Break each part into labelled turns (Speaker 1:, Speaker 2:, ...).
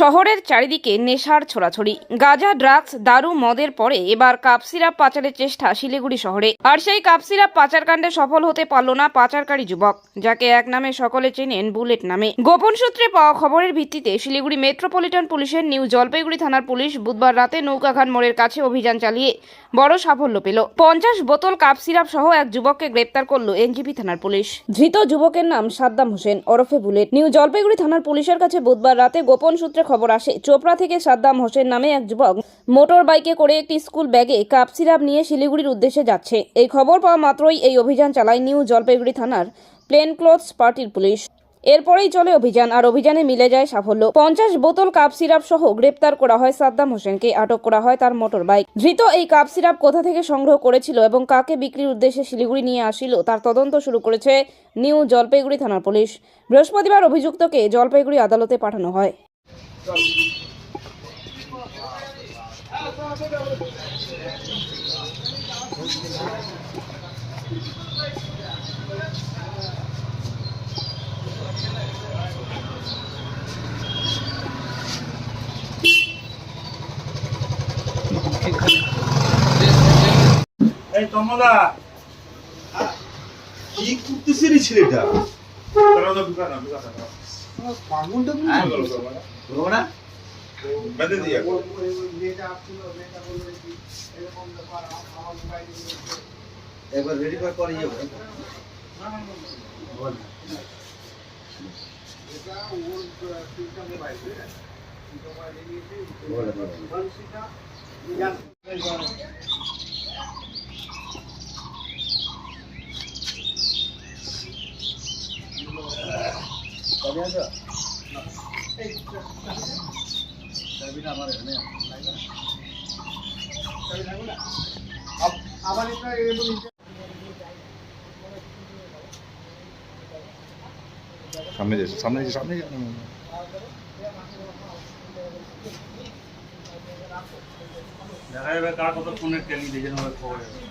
Speaker 1: শহরের চারিদিকে নেশার ছড়াছড়ি। গাঁজা, ড্রাগস, দারু, মদের পরে এবার কাপ সিরাপ পাচারের চেষ্টা শিলিগুড়ি শহরে। আর সেই কাপ সিরাপ পাচারকাণ্ডে সফল হতে পারল না পাচারকারী যুবক, যাকে এক নামে সকলে চেনেন বুলেট নামে। গোপন সূত্রে পাওয়া খবরের ভিত্তিতে শিলিগুড়ি মেট্রোপলিটন পুলিশের নিউ জলপাইগুড়ি থানার পুলিশ বুধবার রাতে নৌকাঘাট মোড়ের কাছে অভিযান চালিয়ে বড় সাফল্য পেল। পঞ্চাশ বোতল কাপ সিরাপ সহ এক যুবককে গ্রেপ্তার করল এনজিপি থানার পুলিশ। ধৃত যুবকের নাম সাদ্দাম হোসেন, ওরফে বুলেট। নিউ জলপাইগুড়ি থানার পুলিশের কাছে বুধবার রাতে গোপন সূত্রে খবর আসে। চোপড়া থেকে সাদ্দাম হোসেন নামে এক যুবক মোটর বাইকে করে একটি স্কুল ব্যাগে কাপ সিরাপ নিয়ে শিলিগুড়ির উদ্দেশ্যে যাচ্ছে। এই খবর পাওয়া মাত্রই এই অভিযান চালায় নিউ জলপাইগুড়ি থানার প্লেন ক্লথস পার্টির পুলিশ। এরপরেই চলে অভিযান, আর অভিযানে মিলে যায় সাফল্য। পঞ্চাশ বোতল কাপ সিরাপ সহ গ্রেপ্তার করা হয় সাদ্দাম হোসেনকে। আটক করা হয় তার মোটর বাইক। ধৃত এই কাপ সিরাপ কোথা থেকে সংগ্রহ করেছিল এবং কাকে বিক্রির উদ্দেশ্যে শিলিগুড়ি নিয়ে আসিল, তার তদন্ত শুরু করেছে নিউ জলপাইগুড়ি থানার পুলিশ। বৃহস্পতিবার অভিযুক্তকে জলপাইগুড়ি আদালতে পাঠানো হয়।
Speaker 2: এই তমদা।
Speaker 3: কি করতেছে ছেলেটা
Speaker 2: না। ঢুকা না
Speaker 3: পাগলটা
Speaker 2: ঢুকবো না। বেঁধে দিয়ে
Speaker 3: একবার রেডি করে পরে যাব
Speaker 2: সামনে যাচ্ছে সামনে যাচ্ছে সামনে যাচ্ছে।
Speaker 4: দেখা যাবে কার কত ফোনের নেবে খবরে ফোনের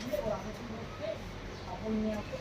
Speaker 4: ক্যালি থাকলে হবে না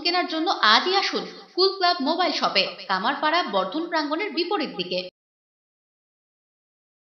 Speaker 5: কেনার জন্য আজই আসুন কুল ক্লাব মোবাইল শপে কামারপাড়া বর্ধন প্রাঙ্গণের বিপরীত দিকে।